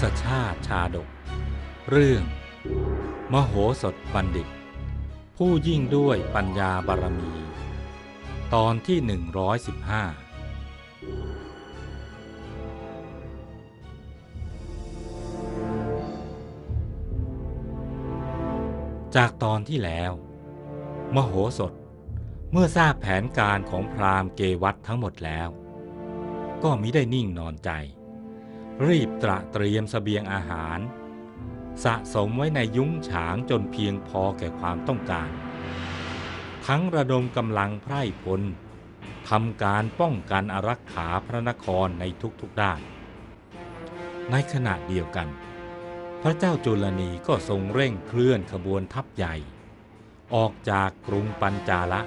สชาติชาดก เรื่อง มโหสถบัณฑิต ผู้ยิ่งด้วยปัญญาบารมี ตอนที่ 115จากตอนที่แล้ว มโหสถเมื่อทราบแผนการของพราหมณ์เกวัตทั้งหมดแล้ว ก็มิได้นิ่งนอนใจ รีบตระเตรียมสเสบียงอาหาร สะสมไว้ในยุ้งฉางจนเพียงพอแก่ความต้องการ ทั้งระดมกำลังไพร่พลทำการป้องกันอารักขาพระนครในทุกๆด้าน ในขณะเดียวกัน พระเจ้าจุลนีก็ทรงเร่งเคลื่อนขบวนทัพใหญ่ ออกจากกรุงปัญจาละ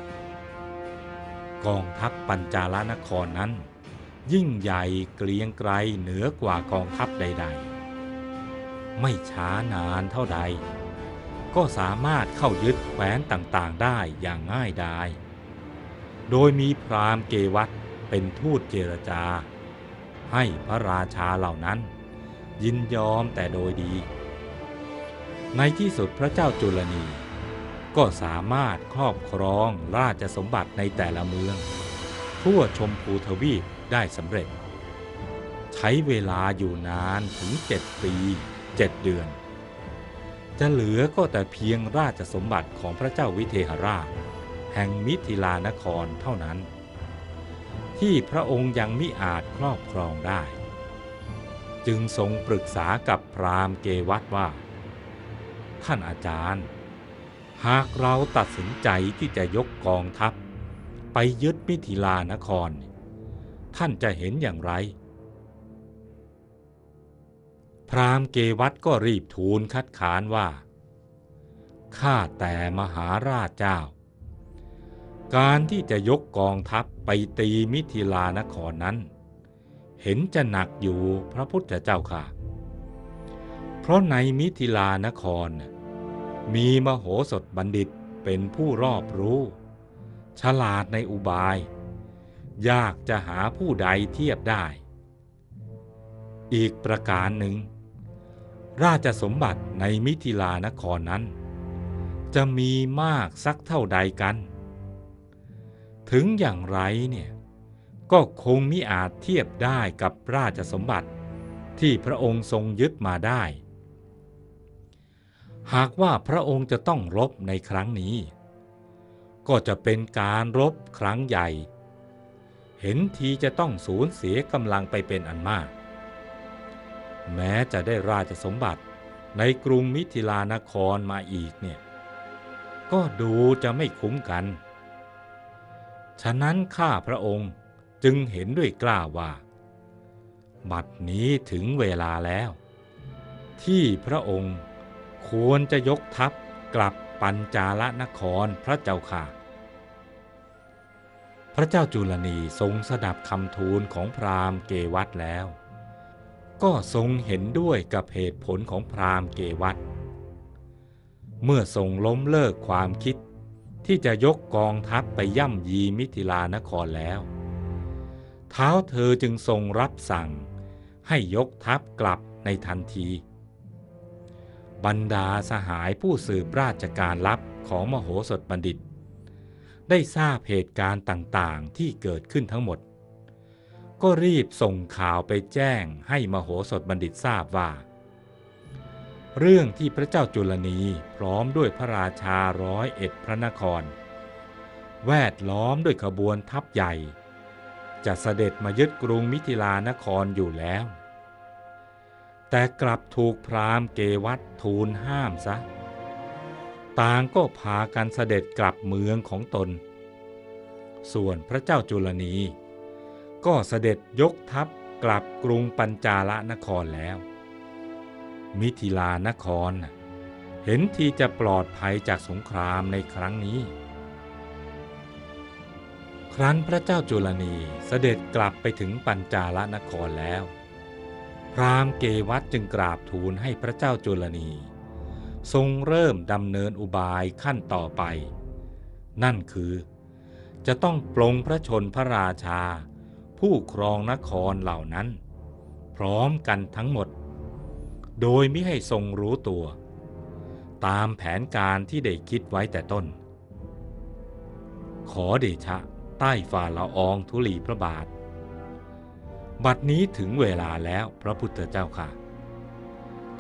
กองทัพปัญจาลนครนั้น ยิ่งใหญ่เกรียงไกรเหนือกว่ากองทัพใด ๆ ไม่ช้านานเท่าใด ก็สามารถเข้ายึดแคว้นต่างๆได้อย่างง่ายดาย โดยมีพราหมณ์เกวัตเป็นทูตเจรจา ให้พระราชาเหล่านั้น ยินยอมแต่โดยดี ในที่สุดพระเจ้าจุลนีก็สามารถครอบครองราชสมบัติในแต่ละเมือง ทั่วชมพูทวีป ได้สำเร็จ ใช้เวลาอยู่นานถึงเจ็ดปีเจ็ดเดือน จะเหลือก็แต่เพียงราชสมบัติของพระเจ้าวิเทหราช แห่งมิถิลานครเท่านั้น ที่พระองค์ยังมิอาจครอบครองได้ จึงทรงปรึกษากับพราหมณ์เกวัตว่า ท่านอาจารย์ หากเราตัดสินใจที่จะยกกองทัพไปยึดมิถิลานคร ท่านจะเห็นอย่างไร พราหมณ์เกวัตก็รีบทูลคัดค้านว่า ข้าแต่มหาราชเจ้า การที่จะยกกองทัพไปตีมิถิลานครนั้น เห็นจะหนักอยู่พระพุทธเจ้าค่ะ เพราะในมิถิลานคร มีมโหสถบัณฑิตเป็นผู้รอบรู้ ฉลาดในอุบาย ยากจะหาผู้ใดเทียบได้ อีกประการหนึ่ง ราชสมบัติในมิถิลานครนั้น จะมีมากสักเท่าใดกัน ถึงอย่างไรเนี่ยก็คงมิอาจเทียบได้กับราชสมบัติที่พระองค์ทรงยึดมาได้ หากว่าพระองค์จะต้องรบในครั้งนี้ ก็จะเป็นการรบครั้งใหญ่ เห็นทีจะต้องสูญเสียกำลังไปเป็นอันมาก แม้จะได้ราชสมบัติในกรุงมิถิลานครมาอีกเนี่ย ก็ดูจะไม่คุ้มกัน ฉะนั้นข้าพระองค์จึงเห็นด้วยกล้าว่า บัดนี้ถึงเวลาแล้ว ที่พระองค์ควรจะยกทัพกลับปัญจาลนครพระเจ้าค่ะ พระเจ้าจุลนีทรงสดับคำทูลของพราหมณ์เกวัตแล้ว ก็ทรงเห็นด้วยกับเหตุผลของพราหมณ์เกวัตเมื่อทรงล้มเลิกความคิด ที่จะยกกองทัพไปย่ำยีมิถิลานครแล้ว เท้าเธอจึงทรงรับสั่งให้ยกทัพกลับในทันที บรรดาสหายผู้สืบราชการลับของมโหสถบัณฑิต ได้ทราบเหตุการณ์ต่างๆ ที่เกิดขึ้นทั้งหมด ก็รีบส่งข่าวไปแจ้งให้มโหสถบัณฑิตทราบว่า เรื่องที่พระเจ้าจุลนีพร้อมด้วยพระราชาร้อยเอ็ดพระนคร แวดล้อมด้วยขบวนทัพใหญ่ จะเสด็จมายึดกรุงมิถิลานครอยู่แล้ว แต่กลับถูกพราหมณ์เกวัตทูลห้ามซะ ต่างก็พากันเสด็จกลับเมืองของตน ส่วนพระเจ้าจุลนี ก็เสด็จยกทัพกลับกรุงปัญจาลนครแล้ว มิถิลานคร เห็นทีจะปลอดภัยจากสงครามในครั้งนี้ ครั้นพระเจ้าจุลนีเสด็จกลับไปถึงปัญจาลนครแล้ว พราหมณ์เกวัตจึงกราบทูลให้พระเจ้าจุลนี ทรงเริ่มดำเนินอุบายขั้นต่อไป นั่นคือ จะต้องปลงพระชนพระราชา ผู้ครองนครเหล่านั้น พร้อมกันทั้งหมด โดยไม่ให้ทรงรู้ตัว ตามแผนการที่ได้คิดไว้แต่ต้น ขอเดชะใต้ฝ่าละอองธุลีพระบาท บัดนี้ถึงเวลาแล้วพระพุทธเจ้าค่ะ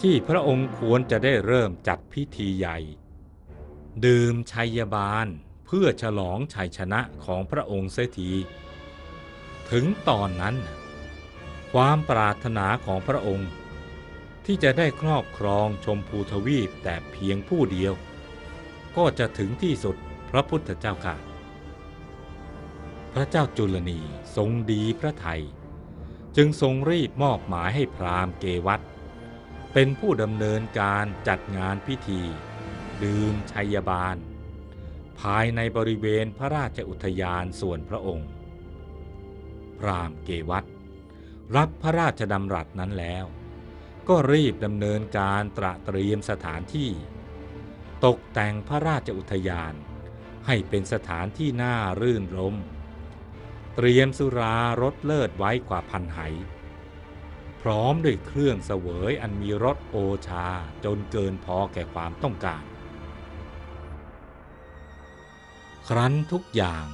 ที่พระองค์ควรจะได้เริ่มจัดพิธีใหญ่ ดื่มชัยบาลเพื่อฉลองชัยชนะของพระองค์เสียที ถึงตอนนั้น ความปรารถนาของพระองค์ ที่จะได้ครอบครองชมพูทวีปแต่เพียงผู้เดียว ก็จะถึงที่สุดพระพุทธเจ้าค่ะ พระเจ้าจุลนีทรงดีพระไทย จึงทรงรีบมอบหมายให้พราหมณ์เกวัต เป็นผู้ดำเนินการจัดงานพิธี ดื่มชัยบาล ภายในบริเวณพระราชอุทยานส่วนพระองค์ พรามเกวัตรับพระราชดำรัสนั้นแล้ว ก็รีบดำเนินการตระเตรียมสถานที่ ตกแต่งพระราชอุทยานให้เป็นสถานที่น่ารื่นรม เตรียมสุรารสเลิศไว้กว่าพันไห พร้อมด้วยเครื่องเสวยอันมีรสโอชาจนเกินพอแก่ความต้องการ ครั้นทุกอย่าง